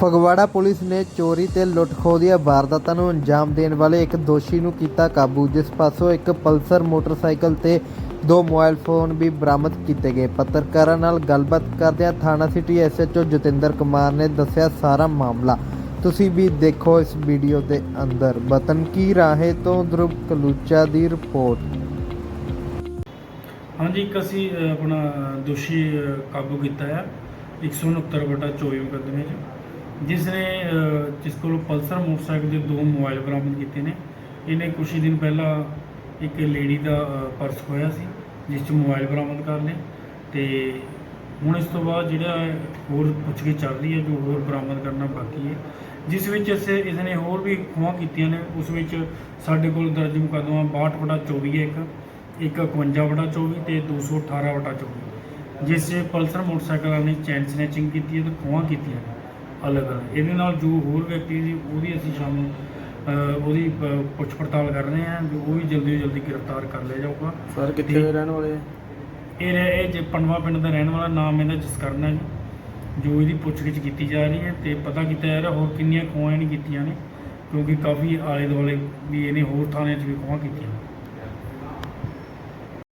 Phagwara police ਨੇ ਚੋਰੀ ਤੇ ਲੁੱਟ-ਖੋਹ ਦੀਆਂ ਵਾਰਦਾਤਾਂ ਨੂੰ ਅੰਜਾਮ ਦੇਣ ਵਾਲੇ ਇੱਕ ਦੋਸ਼ੀ ਨੂੰ ਕੀਤਾ ਕਾਬੂ ਜਿਸ ਪਾਸੋਂ ਇੱਕ ਪਲਸਰ ਮੋਟਰਸਾਈਕਲ ਤੇ ਦੋ ਮੋਬਾਈਲ ਫੋਨ ਵੀ ਬਰਾਮਦ ਕੀਤੇ ਗਏ। ਪੱਤਰਕਾਰਾਂ ਨਾਲ ਗੱਲਬਾਤ ਕਰਦਿਆਂ ਥਾਣਾ ਸਿਟੀ ਐਸਐਚਓ ਜਤਿੰਦਰ ਕੁਮਾਰ ਨੇ ਦੱਸਿਆ ਸਾਰਾ ਮਾਮਲਾ ਤੁਸੀਂ ਵੀ ਦੇਖੋ ਇਸ ਵੀਡੀਓ ਦੇ ਅੰਦਰ। ਵਤਨ ਕੀ ਰਾਹੇ ਤੋਂ ਧਰੁਵ ਕਲੂਚਾ ਦੀ ਰਿਪੋਰਟ। ਹਾਂਜੀ ਇੱਕ ਅਸੀਂ ਅ, ਆਪਣਾ ਦੋਸ਼ੀ ਅ, ਕਾਬੂ ਕੀਤਾ ਹੈ 169 ਬਟਾ 24 ਮੁਕੱਦਮੇ 'ਚ। ਜਿਸ ਨੇ ਜਿਸ ਕੋਲੋਂ ਪਲਸਰ ਮੋਟਰਸਾਈਕਲ ਦੇ ਦੋ ਮੋਬਾਈਲ ਬਰਾਮਦ ਕੀਤੇ ਨੇ। ਇਹਨੇ ਕੁਛ ਹੀ ਦਿਨ ਪਹਿਲਾਂ ਇੱਕ ਲੇਡੀ ਦਾ ਪਰਸ ਖੋਇਆ ਸੀ, ਜਿਸ 'ਚ ਮੋਬਾਈਲ ਬਰਾਮਦ ਕਰ ਲਏ ਤੇ ਹੁਣ ਇਸ ਤੋਂ ਬਾਅਦ ਜਿਹੜਾ ਹੋਰ ਪੁੱਛਗਿੱਛ ਚੱਲ ਰਹੀ ਹੈ ਜੋ ਹੋਰ ਬਰਾਮਦ ਕਰਨਾ ਬਾਕੀ ਹੈ। ਜਿਸ ਵਿੱਚ ਇਸੇ, ਇਸ ਨੇ ਹੋਰ ਵੀ ਖੋਹਾਂ ਕੀਤੀਆਂ ਨੇ, ਉਸ ਵਿੱਚ ਸਾਡੇ ਕੋਲ ਦਰਜ ਮੁਕੱਦਮਾ 62 ਬਟਾ 24 ਹੈ ਇੱਕ ਇੱਕ 51 ਬਟਾ 24 ਤੇ 218 ਬਟਾ 24 ਜਿਸ 'ਚ ਪਲਸਰ ਮੋਟਰਸਾਈਕਲਾਂ ਨੇ ਚੈਨ ਸਨੈਚਿੰਗ ਕੀਤੀ ਹੈ ਤੇ ਖੋਹਾਂ ਕੀਤੀਆਂ ਨੇ। ਅਲੱਗ ਅਲੱਗ। ਇਹਦੇ ਨਾਲ ਜੋ ਹੋਰ ਵਿਅਕਤੀ ਸੀ ਉਹਦੀ ਅਸੀਂ ਸ਼ਾਮ ਨੂੰ ਉਹਦੀ ਪ- ਪੁੱਛ ਪੜਤਾਲ ਕਰ ਰਹੇ ਹਾਂ ਜੋ ਉਹ ਵੀ ਜਲਦੀ ਤੋਂ ਜਲਦੀ ਗ੍ਰਿਫਤਾਰ ਕਰ ਲਿਆ ਜਾਊਗਾ। ਸਰ ਕਿੱਥੇ ਦੇ ਰਹਿਣ ਵਾਲੇ ਆ? ਇਹ ਰਹਿ- ਇਹ ਜੇ ਪਨਵਾ ਪਿੰਡ ਦਾ ਰਹਿਣ ਵਾਲਾ ਨਾਮ ਇਹਦਾ ਜਸਕਰਨ ਹੈ ਜੀ। ਜੋ ਇਹਦੀ ਪੁੱਛਗਿੱਛ ਕੀਤੀ ਜਾ ਰਹੀ ਹੈ ਤੇ ਪਤਾ ਕੀਤਾ ਜਾ ਰਿਹਾ ਹੋਰ ਕਿੰਨੀਆਂ ਖੋਹਾਂ ਇਹਨੇ ਕੀਤੀਆਂ ਨੇ ਕਿਉਂਕਿ ਕਾਫੀ ਆਲੇ ਦੁਆਲੇ ਵੀ ਇਹਨੇ ਹੋਰ ਥਾਣਿਆਂ 'ਚ ਵੀ ਖੋਹਾਂ ਕੀਤੀਆਂ